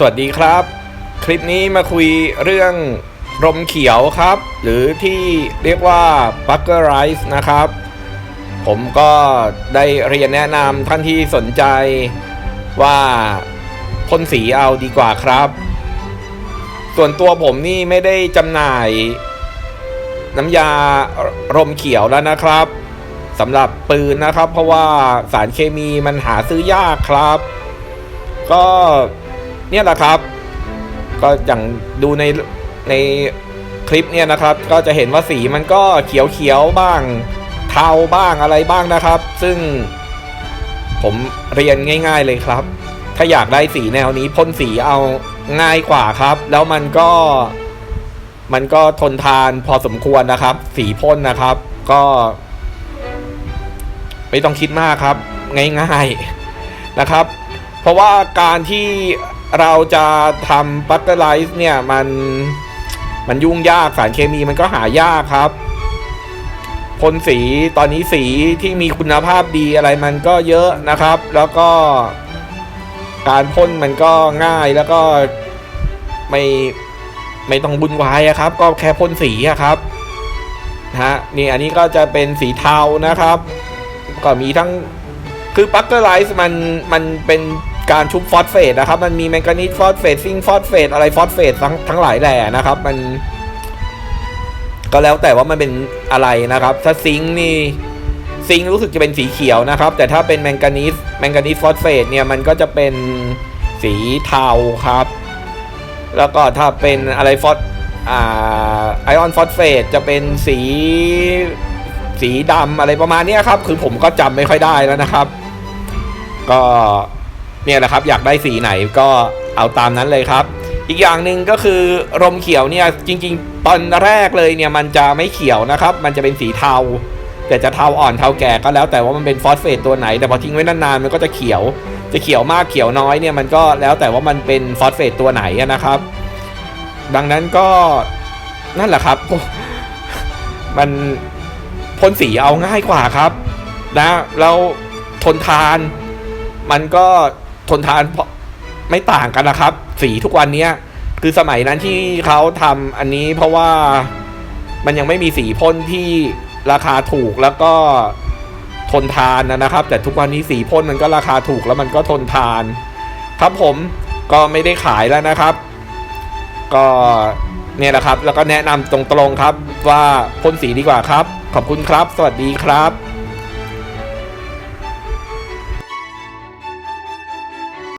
สวัสดีครับ คลิปนี้มาคุยเรื่องรมเขียวครับ หรือที่เรียกว่าบัคเกอร์ไรส์นะครับ ผมก็ได้เรียนแนะนำท่านที่สนใจว่าพ่นสีเอาดีกว่าครับ ส่วนตัวผมนี่ไม่ได้จำหน่าย น้ำยารมเขียวแล้วนะครับสำหรับปืนนะครับ เพราะว่าสารเคมีมันหาซื้อยากครับ ก็ เนี่ยแหละครับ ก็อย่างดูในในคลิปเนี่ยนะครับ ก็จะเห็นว่าสีมันก็เขียวเขียวบ้าง เทาบ้างอะไรบ้างนะครับ ซึ่ง ผมเรียนง่าย ๆเลยครับ ถ้าอยากได้สีแนวนี้พ่นสีเอาง่ายกว่าครับ แล้วมันก็มันก็ทนทานพอสมควรนะครับ สีพ่นนะครับ ก็ ไม่ต้องคิดมากครับ ง่ายๆนะครับ เพราะว่าการที่ เราจะทำบัตเตอร์ไลซ์เนี่ยมันมันยุ่งยากสารเคมีมันก็หายากครับพ่นสีตอนนี้สีที่มีคุณภาพดีอะไรมันก็เยอะนะครับ แล้วก็การพ่นมันก็ง่ายแล้วก็ไม่ไม่ต้องบุญวายครับ ก็แค่พ่นสีครับนะฮะนี่อันนี้ก็จะเป็นสีเทานะครับ ก็มีทั้งคือปักเกอร์ไลซ์มันมันเป็น การชุบฟอสเฟตนะครับ มันมีแมงกานีสฟอสเฟตซิงฟอสเฟตอะไรฟอสเฟตทั้งทั้งหลายแหล่นะครับ มัน ก็แล้วแต่ว่ามันเป็นอะไรนะครับ ถ้าซิงนี่ซิงรู้สึกจะเป็นสีเขียวนะครับ แต่ถ้าเป็นแมงกานีสแมงกานีสฟอสเฟตเนี่ยมันก็จะเป็นสีเทาครับ แล้วก็ถ้าเป็นอะไรฟอสไอออนฟอสเฟตจะเป็นสีสีดำอะไรประมาณนี้ครับ คือผมก็จำไม่ค่อยได้แล้วนะครับ ก็ เนี่ยแหละครับอยากได้สีไหนก็เอาตามนั้นเลยครับ อีกอย่างหนึ่งก็คือรมเขียวเนี่ยจริงๆ ตอนแรกเลยเนี่ยมันจะไม่เขียวนะครับ มันจะเป็นสีเทา แต่จะเทาอ่อนเทาแก่ก็แล้วแต่ว่ามันเป็นฟอสเฟตตัวไหน แต่พอทิ้งไว้นานๆมันก็จะเขียว จะเขียวมากเขียวน้อยเนี่ยมันก็แล้วแต่ว่ามันเป็นฟอสเฟตตัวไหนนะครับ ดังนั้นก็นั่นแหละครับ มันพ่นสีเอาง่ายกว่าครับนะแล้วทนทาน มันก็ ทนทานเพราะไม่ต่างกันนะครับ สีทุกวันเนี้ยคือสมัยนั้นที่เขาทำอันนี้เพราะว่ามันยังไม่มีสีพ่นที่ราคาถูกแล้วก็ทนทานนะครับ แต่ทุกวันนี้สีพ่นมันก็ราคาถูกแล้วมันก็ทนทาน ครับผมก็ไม่ได้ขายแล้วนะครับ ก็เนี่ยแหละครับ แล้วก็แนะนำตรงๆครับว่าพ่นสีดีกว่าครับ ขอบคุณครับ สวัสดีครับ